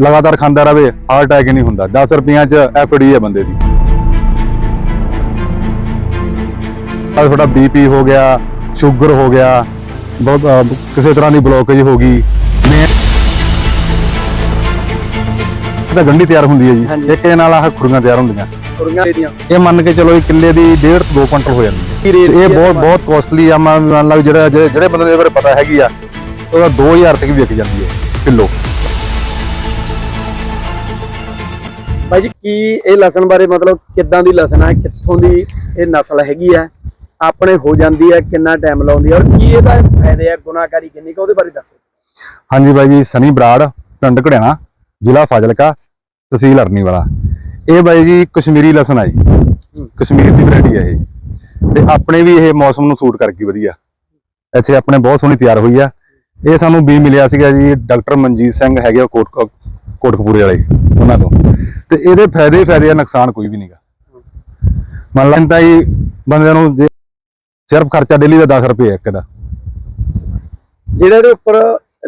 ਲਗਾਤਾਰ ਖਾਂਦਾ ਰਵੇ ਹਾਰਟ ਅਟੈਕ ਨਹੀਂ ਹੁੰਦਾ। 10 ਰੁਪਈਆਂ ਚ ਐਫਡੀ ਹੈ ਬੰਦੇ ਦੀ। ਆ ਤੁਹਾਡਾ ਬੀਪੀ ਹੋ ਗਿਆ ਸ਼ੂਗਰ ਹੋ ਗਿਆ ਬਹੁਤ ਕਿਸੇ ਤਰ੍ਹਾਂ ਦੀ ਬਲੋਕੇਜ ਹੋ ਗਈ। ਮੈਂ ਤਾਂ ਗੰਢੀ ਤਿਆਰ ਹੁੰਦੀ ਹੈ। ਜੀ। ਇੱਕ ਦੇ ਨਾਲ ਆਹ ਖੁਰੀਆਂ ਤਿਆਰ ਹੁੰਦੀਆਂ। ਇਹ ਮੰਨ ਕੇ ਚਲੋ ਇਹ ਕਿੱਲੇ ਦੀ 1.5 ਤੋਂ 2 ਕੁਇੰਟਲ ਹੋ ਜਾਂਦੀ ਇਹ ਬਹੁਤ ਬਹੁਤ ਕੋਸਟਲੀ ਆ। ਮੰਨ ਲਓ ਜਿਹੜਾ ਜਿਹੜੇ ਜਿਹੜੇ ਬੰਦੇ ਦੇ ਬਾਰੇ ਪਤਾ ਹੈਗੀ ਆ ਉਹਦਾ 2000 ਤੱਕ ਵੀ ਵਿਕ ਜਾਂਦੀ ਹੈ ਕਿਲੋ। ਭਾਈ ਜੀ ਕੀ ਇਹ ਲਸਣ ਬਾਰੇ ਮਤਲਬ ਕਿੱਦਾਂ ਦੀ ਲਸਣ ਹੈ ਕਿੱਥੋਂ ਦੀ ਇਹ ਨਸਲ ਹੈਗੀ ਹੈ ਆਪਣੇ ਹੋ ਜਾਂਦੀ ਹੈ ਕਿੰਨਾ ਟਾਈਮ ਲਾਉਂਦੀ ਹੈ ਔਰ ਕੀ ਇਹਦਾ ਫਾਇਦੇ ਆ ਗੁਨਾਹਕਾਰੀ ਕਿੰਨੀ ਕੁ ਉਹਦੇ ਬਾਰੇ ਦੱਸੋ। ਹਾਂਜੀ ਬਾਈ ਜੀ ਸਨੀ ਬਰਾੜ ਪਿੰਡ ਘੜਿਆਣਾ ਜ਼ਿਲ੍ਹਾ ਫਾਜ਼ਿਲਕਾ ਤਹਿਸੀਲ ਅਰਨੀ ਵਾਲਾ ਇਹ ਬਾਈ ਜੀ ਕਸ਼ਮੀਰੀ ਲਸਣ ਆ ਜੀ। ਕਸ਼ਮੀਰ ਦੀ ਵੈਰਾਈਟੀ ਹੈ ਇਹ। ਤੇ ਆਪਣੇ ਵੀ ਇਹ ਮੌਸਮ ਨੂੰ ਸੂਟ ਕਰ ਗਈ ਵਧੀਆ। ਇੱਥੇ ਆਪਣੇ ਬਹੁਤ ਸੋਹਣੀ ਤਿਆਰ ਹੋਈ ਆ। ਇਹ ਸਾਨੂੰ ਬੀ ਮਿਲਿਆ ਸੀਗਾ ਜੀ ਡਾਕਟਰ ਮਨਜੀਤ ਸਿੰਘ ਹੈਗੇ ਆ ਕੋਟ ਕੋਟਕਪੂਰੇ ਵਾਲੇ ਉਹਨਾਂ ਤੋਂ। ਤੇ ਇਹਦੇ ਫਾਇਦੇ ਹੀ ਫਾਇਦੇ ਆ ਨੁਕਸਾਨ ਕੋਈ ਵੀ ਨਹੀਂਗਾ ਮੰਨ ਲਾਂ ਤਾਂ ਜੀ ਬੰਦਿਆਂ ਨੂੰ ਜੇ ਸਿਰਫ ਖਰਚਾ ਡੇਲੀ ਦਾ 10 ਰੁਪਏ ਇੱਕ ਦਾ। ਜਿਹੜੇ ਦੇ ਉੱਪਰ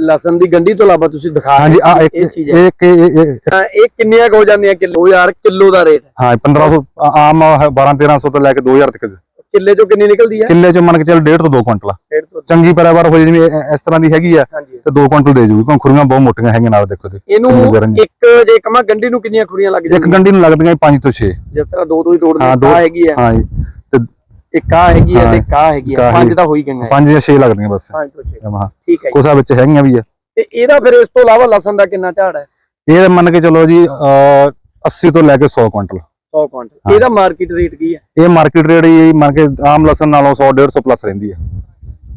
ਲਸਣ ਦੀ ਗੰਢੀ ਤੋਂ ਇਲਾਵਾ ਤੁਸੀਂ ਦਿਖਾ ਹਾਂਜੀ ਆ ਇੱਕ ਹੈ। ਇੱਕ ਇਹ- ਕਿੰਨੀਆਂ ਕੁ ਹੋ ਜਾਂਦੀਆਂ ਕਿਲੋ? ਯਾਰ ਕਿਲੋ ਦਾ ਰੇਟ ਹਾਂ। 1500 ਆ- ਆਮ 12 1300 ਤੋਂ ਲੈ ਕੇ 2000 ਤੱਕ। ਕਿੱਲੇ ਚੋਂ ਕਿੰਨੀ ਨਿਕਲਦੀ ਹੈ ਕਿੱਲੇ ਚ ਮੰਨ ਕੇ ਚੱਲ 1.5 ਤੋਂ 2 ਕੁਇੰਟਲ ਡੇਢ ਤੋਂ ਚੰਗੀ ਪੈਦਾਵਾਰ ਹੋ ਜੇ ਜਿਵੇਂ ਇਹ- ਇਸ ਤਰ੍ਹਾਂ ਦੀ ਹੈਗੀ ਆ ਹਾਂਜੀ। ਤੇ 2 ਕੁਇੰਟਲ ਦੇ ਜੂਗੀ। ਕਿਉਂ ਖੁਰੀਆਂ ਬਹੁਤ ਮੋਟੀਆਂ ਹੈਗੀਆਂ ਨਾਲ ਦੇਖੋ ਤੇ ਇਹਨੂੰ। ਇੱਕ ਜੇ ਕਮਾ ਗੰਢੀ ਨੂੰ ਕਿੰਨੀਆਂ ਖੁਰੀਆਂ ਲੱਗ ਇੱਕ ਜਾਂਦੀਆਂ ਗੰਢੀ ਨੂੰ ਲੱਗਦੀਆਂ 5 ਤੋਂ 6 ਜਿਸ ਤਰ੍ਹਾਂ ਦੋ ਦੋ ਹੀ ਤੋੜਦੇ ਹਾਂ, ਦੋ- ਆ ਹੈਗੀ ਹੈ ਹਾਂ ਜੀ। ਤੇ ਇੱਕ ਆ ਹੈਗੀ ਹੈ ਤੇ ਹਾਂ, ਇੱਕ ਆ ਹੈਗੀ ਇੱਕ ਹੈ ਆਹ ਪੰਜ ਹੈਗੀ। ਤਾਂ ਹੋਈ ਗਈਆਂ। 5 ਜਾਂ 6 ਲੱਗਦੀਆਂ ਬਸ। ਪੰਜ ਤੋਂ 6 ਹਾਂ। ਠੀਕ ਹੈ ਜੀ। ਕੋਸਾ ਵਿੱਚ ਹੈਗੀਆਂ ਵੀ ਆ। ਤੇ ਇਹਦਾ ਫਿਰ ਇਸ ਤੋਂ ਇਲਾਵਾ ਲਸਣ ਦਾ ਕਿੰਨਾ ਝਾੜ ਹੈ? ਇਹ ਮੰਨ ਕੇ ਚਲੋ ਜੀ ਅਹ, 80 ਤੋਂ ਲੈ ਕੇ 100 ਕੁਇੰਟਲ। 100 ਕੁਇੰਟਲ। ਇਹਦਾ ਮਾਰਕੀਟ ਰੇਟ ਕੀ ਹੈ? ਇਹ ਮਾਰਕੀਟ ਰੇਟ ਹੀ ਮੰਨ ਕੇ ਆਮ ਲਸਣ ਨਾਲੋਂ 100 150 ਪਲੱਸ ਰਹਿੰਦੀ ਹੈ।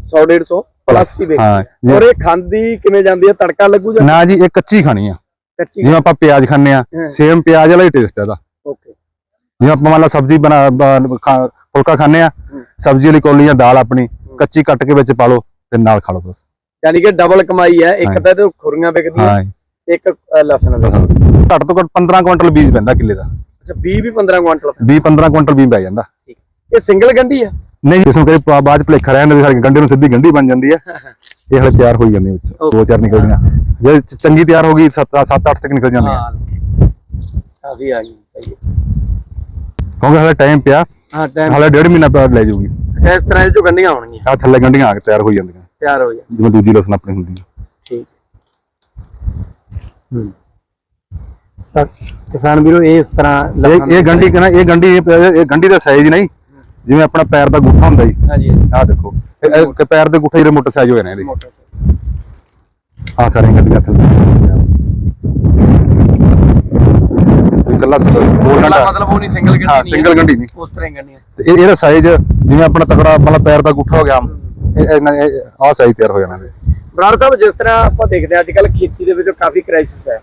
100 150 ਪਲੱਸ ਹੀ ਵੇਚ ਹਾਂ ਜੀ। ਔਰ ਇਹ ਖਾਂਦੀ ਕਿਵੇਂ ਜਾਂਦੀ ਹੈ? ਤੜਕਾ ਲੱਗੂ ਜਾਂ ਨਾ ਜੀ ਇਹ ਕੱਚੀ ਖਾਣੀ ਆ। ਕੱਚੀ ਜਿਵੇਂ ਆਪਾਂ ਪਿਆਜ਼ ਖਾਂਦੇ ਆ। ਸੇਮ ਪਿਆਜ਼ ਵਾਲਾ ਹੀ ਟੇਸਟ ਹੈ ਇਹਦਾ। ਓਕੇ ਜਿਵੇਂ ਆਪਾਂ ਮੰਨ ਲਾ ਸਬਜ਼ੀ ਬਣਾ ਫੁਲਕਾ ਖਾਂਦੇ ਆ। ਸਬਜ਼ੀ ਵਾਲੀ ਕੌਲੀ ਜਾਂ ਦਾਲ ਆਪਣੀ ਕੱਚੀ ਕੱਟ ਕੇ ਵਿੱਚ ਪਾ ਲਓ ਤੇ ਨਾਲ ਖਾ ਲਓ ਬਸ। ਯਾਨੀ ਕਿ ਡਬਲ ਕਮਾਈ ਹੈ। ਇੱਕ। ਤਾਂ ਤੇ ਖੁਰੀਆਂ ਵਿਕਦੀਆਂ ਇੱਕ ਲਸਣ ਵਿਕਦਾ ਘੱਟ ਤੋਂ ਘੱਟ 15 ਕੁਇੰਟਲ ਬੀਜ ਪੈਂਦਾ ਕਿੱਲੇ ਦਾ। ਅੱਛਾ 20 ਵੀ 15 ਕੁਇੰਟਲ 20 15 ਕੁਇੰਟਲ ਬੀਜ ਪੈ ਜਾਂਦਾ। ਇਹ ਸਿੰਗਲ ਗੰਢੀ ਹੈ ਨਹੀਂ ਜਿਸਮ ਕਰੇ ਪਾ- ਬਾਅਦ ਚ ਭਲੇਖਾ ਰਹਿਣ ਦੇ ਸਾਡੀ ਗੰਢੇ ਨੂੰ ਸਿੱਧੀ ਗੰਢੀ ਬਣ ਜਾਂਦੀ ਹੈ ਇਹ ਹਲੇ ਤਿਆਰ ਹੋਈ ਜਾਂਦੀ ਵਿੱਚ। Okay. ਦੋ ਚਾਰ ਨਿਕਲਦੀਆਂ। ਜੇ ਚ- ਚੰਗੀ ਤਿਆਰ ਹੋ ਗਈ 7 7 8 ਤੱਕ ਨਿਕਲ ਜਾਂਦੀਆਂ। ਹਾਂ ਕਾਫੀ ਆ ਗਈ ਸਹੀ ਹੈ। ਕਿਉਂਕਿ ਹਲੇ ਟਾਈਮ ਪਿਆ। ਹਾਂ ਟਾਈਮ ਹਲੇ ਡੇਢ ਮਹੀਨਾ ਪਿਆ ਲੈ ਜਾਊਗੀ। ਇਸ ਤਰ੍ਹਾਂ ਇਹ ਚੋਂ ਗੰਢੀਆਂ ਆਉਣਗੀਆਂ ਆ ਥੱਲੇ ਗੰਢੀਆਂ ਆ ਕੇ ਤਿਆਰ ਹੋਈ ਜਾਂਦੀਆਂ। ਤਿਆਰ ਹੋ ਜਾ ਜਿਵੇਂ ਦੂਜੀ ਲਸਣ ਆਪਣੀ ਹੁੰਦੀ ਹੈ ਠੀਕ। ਹੂੰ। ਤਾਂ ਕਿਸਾਨ ਵੀਰੋ ਇਹ ਇਸ ਤਰ੍ਹਾਂ ਇਹ ਇਹ ਗੰਢੀ ਇਹ ਗੰਢੀ ਇਹ ਗੰਢੀ ਦਾ ਸਾਈਜ਼ ਨਹੀਂ। ਜਿਵੇਂ ਆਪਣਾ ਪੈਰ ਦਾ ਗੁੱਠਾ ਹੁੰਦਾ ਜੀ। ਹਾਂਜੀ ਆਹ ਦੇਖੋ। ਇਹ- ਪੈਰ ਦੇ ਗੁੱਠੇ ਜਿਹੜੇ ਮੋਟੇ ਸਾਈਜ਼ ਹੋਏ ਨੇ ਇਹਦੇ। ਮੋਟਰ ਆ ਸਾਰੀਆਂ ਗੱਡੀਆਂ ਥੱਲੇ ਇਕੱਲਾ ਗੋਲਡਨ ਮਤਲਬ ਉਹ ਨਹੀਂ ਸਿੰਗਲ ਗੰਢੀ ਹਾਂ ਸਿੰਗਲ ਗੰਢੀ ਨਹੀਂ। ਉਸ ਤਰ੍ਹਾਂ ਗੰਢੀਆਂ ਤੇ ਇਹ ਇਹਦਾ ਸਾਈਜ਼ ਜਿਵੇਂ ਆਪਣਾ ਤਕੜਾ ਮਤਲਬ ਪੈਰ ਦਾ ਗੁੱਠਾ ਹੋ ਗਿਆ। ਇਹ ਆ ਸਾਈਜ਼ ਤਿਆਰ ਹੋ ਜਾਣਾ ਇਹਦੇ। ਬਰਾੜ ਸਾਹਿਬ ਜਿਸ ਤਰ੍ਹਾਂ ਆਪਾਂ ਦੇਖਦੇ ਹਾਂ ਅੱਜ ਕੱਲ ਖੇਤੀ ਦੇ ਵਿੱਚ ਕਾਫੀ ਕ੍ਰਾਈਸਿਸ ਹੈ।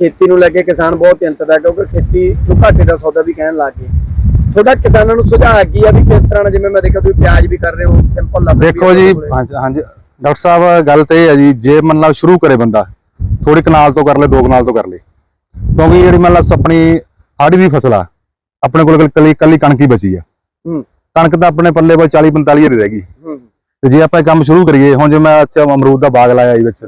ਖੇਤੀ ਨੂੰ ਲੈ ਕੇ ਕਿਸਾਨ ਬਹੁਤ ਚਿੰਤਤ ਹੈ ਕਿਉਂਕਿ ਖੇਤੀ ਨੂੰ ਘਾਟੇ ਦਾ ਸੌਦਾ ਵੀ ਕਹਿਣ ਲੱਗ ਗਏ। ਤੁਹਾਡਾ ਕਿਸਾਨਾਂ ਨੂੰ ਸੁਝਾਅ ਕੀ ਆ ਵੀ ਕਿਸ ਤਰ੍ਹਾਂ ਜਿਵੇਂ ਮੈਂ ਦੇਖਿਆ ਤੁਸੀਂ ਪਿਆਜ਼ ਵੀ ਕਰ ਰਹੇ ਹੋ ਸਿੰਪਲ ਲੱਗ ਦੇਖੋ ਜੀ ਹਾਂਜੀ ਡਾਕਟਰ ਸਾਹਿਬ ਗੱਲ ਤੇ ਇਹ ਹੈ ਜੀ ਜੇ ਮੰਨ ਲਾ ਸ਼ੁਰੂ ਕਰੇ ਬੰਦਾ ਥੋੜੀ ਕਨਾਲ ਤੋਂ ਕਰ ਲੇ ਦੋ ਕਨਾਲ ਤੋਂ ਕਰ ਲੇ। ਕਿਉਂਕਿ ਜਿਹੜੀ ਮੰਨ ਲਾ ਆਪਣੀ ਹਾੜੀ ਦੀ ਫਸਲ ਆ ਆਪਣੇ ਕੋਲ ਕੱਲੀ ਕੱਲੀ ਕਣਕ ਹੀ ਬਚੀ ਆ। ਹੂੰ। ਕਣਕ ਤਾਂ ਆਪਣੇ ਪੱਲੇ ਕੋਲ 40 45 ਹਰੀ ਰਹਿ ਗਈ। ਹੂੰ। ਤੇ ਜੇ ਆਪਾਂ ਕੰਮ ਸ਼ੁਰੂ ਕਰੀਏ ਹੁਣ ਜੇ ਮੈਂ ਇੱਥੇ ਅਮਰੂਦ ਦਾ ਬਾਗ ਲਾਇਆ ਜੀ ਵਿੱਚ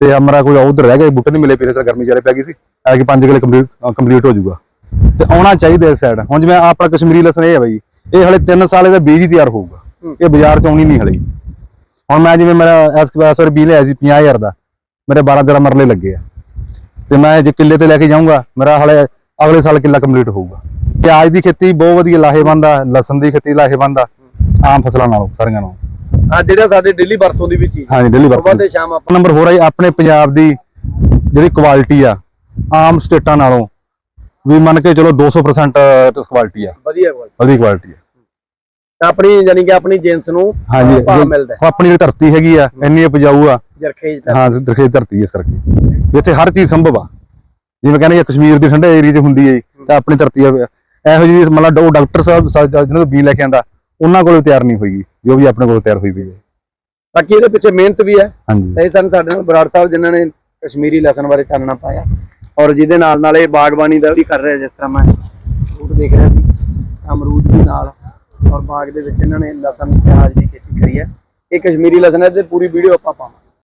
ਤੇ ਅਮਰਾ ਕੋਈ ਉਧਰ ਰਹਿ ਗਿਆ ਬੂਟੇ ਨਹੀਂ ਮਿਲੇ ਪੀਰੇ ਸਰ ਗਰਮੀ ਚਾਰੇ ਪੈ ਗਈ ਸੀ। ਐ ਕਿ 5 ਕਿਲੇ ਕੰਪਲੀਟ ਕੰਪਲੀਟ ਹੋ ਜਾਊਗਾ। ਤੇ ਆਉਣਾ ਚਾਹੀਦਾ ਇਸ ਸਾਈਡ ਹੁਣ ਜਿਵੇਂ ਆਪਣਾ ਕਸ਼ਮੀਰੀ ਲਸਣ ਇਹ ਹੈ ਬਾਈ ਇਹ ਹਲੇ 3 ਸਾਲ ਇਹਦਾ ਬੀਜ ਹੀ ਤਿਆਰ ਹੋਊਗਾ। ਇਹ ਬਾਜ਼ਾਰ ਚ ਆਉਣੀ ਨਹੀਂ ਹਲੇ। ਹੁਣ ਮੈਂ ਜਿਵੇਂ ਮੇਰਾ ਇਸ ਵਾਰ ਬੀਜ ਲਿਆ ਸੀ 50000 ਦਾ ਮੇਰੇ 12 13 ਮਰਲੇ ਲੱਗੇ ਆ। ਤੇ ਮੈਂ ਜੇ ਕਿੱਲੇ ਤੇ ਲੈ ਕੇ ਜਾਊਂਗਾ ਮੇਰਾ ਹਲੇ ਅਗਲੇ ਸਾਲ ਕਿੱਲਾ ਕੰਪਲੀਟ ਹੋਊਗਾ। ਪਿਆਜ਼ ਦੀ ਖੇਤੀ ਬਹੁਤ ਵਧੀਆ ਲਾਹੇਵੰਦ ਆ ਲਸਣ ਦੀ ਖੇਤੀ ਲਾਹੇਵੰਦ ਆ ਆਮ ਫਸਲਾਂ ਨਾਲੋਂ ਸਾਰੀਆਂ ਨਾਲੋਂ। ਆ ਜਿਹੜਾ ਸਾਡੇ ਡੇਲੀ ਵਰਤੋਂ ਦੀ ਵੀ ਚੀਜ਼ ਹਾਂਜੀ ਡੇਲੀ ਸਵੇਰ ਵਰਤੋਂ ਤੇ ਸ਼ਾਮ ਆਪਾਂ ਨੰਬਰ ਹੋਰ ਹੈ ਆਪਣੇ ਪੰਜਾਬ ਦੀ ਜਿਹੜੀ ਕੁਆਲਿਟੀ ਆ ਆਮ ਸਟੇਟਾਂ ਨਾਲੋਂ ਵੀ ਮੰਨ ਕੇ ਚਲੋ 200% ਕੁਆਲਿਟੀ ਆ। ਵਧੀਆ ਗੱਲ ਵਧੀਆ ਕੁਆਲਿਟੀ ਆ। ਤਾਂ ਆਪਣੀ ਯਾਨੀ ਕਿ ਆਪਣੀ ਜਿੰਸ ਨੂੰ ਹਾਂਜੀ ਭਾਅ ਜੇ- ਮਿਲਦਾ ਉਹ ਆਪਣੀ ਜਿਹੜੀ ਧਰਤੀ ਹੈਗੀ ਆ ਇੰਨੀ ਉਪਜਾਊ ਆ। ਜਰਖੇਜ ਦਾ ਹਾਂ ਦਰਖੇਤ ਧਰਤੀ ਇਸ ਕਰਕੇ। ਇੱਥੇ ਹਰ ਚੀਜ਼ ਸੰਭਵ ਆ। ਜਿਵੇਂ ਕਹਿੰਦੇ ਕਸ਼ਮੀਰ ਦੇ ਠੰਡੇ ਏਰੀਆ 'ਚ ਹੁੰਦੀ ਹੈ ਤਾਂ ਆਪਣੀ ਧਰਤੀ ਆ। ਇਹੋ ਜਿਹੀ ਮਤਲਬ ਡਾਕਟਰ ਸਾਹਿਬ ਸਾਹਿਬ ਜਿਹਨਾਂ ਤੋਂ ਬੀ ਲੈ ਕੇ ਆਂਦਾ ਉਹਨਾਂ ਕੋਲ ਤਿਆਰ ਨਹੀਂ ਹੋਈਗੀ ਜੋ ਵੀ ਆਪਣੇ ਕੋਲ ਤਿਆਰ ਹੋਈ ਵੀ ਹੈ। ਬਾਕੀ ਇਹਦੇ ਪਿੱਛੇ ਮਿਹਨਤ ਵੀ ਹੈ। ਹਾਂਜੀ। ਤੇ ਸਨ ਸਾਡੇ ਨਾਲ ਬਰਾੜ ਸਾਹਿਬ ਜਿਨ੍ਹਾਂ ਨੇ ਕਸ਼ਮੀਰੀ ਲਸਣ ਬਾਰੇ ਚਾਨਣਾ ਪਾਇਆ ਔਰ ਜਿਹਦੇ ਨਾਲ ਨਾਲ ਇਹ ਬਾਗਬਾਨੀ ਦਾ ਵੀ ਕਰ ਰਿਹਾ ਜਿਸ ਤਰ੍ਹਾਂ ਮੈਂ ਫਰੂਟ ਦੇਖ ਰਿਹਾ ਸੀ ਅਮਰੂਦ ਵੀ ਨਾਲ ਔਰ ਬਾਗ ਦੇ ਵਿੱਚ ਇਹਨਾਂ ਨੇ ਲਸਣ ਪਿਆਜ਼ ਦੀ ਖੇਤੀ ਕਰੀ ਹੈ। ਇਹ ਕਸ਼ਮੀਰੀ ਲਸਣ ਹੈ ਤੇ ਪੂਰੀ ਵੀਡੀਓ ਆਪਾਂ ਪਾਵਾਂਗੇ।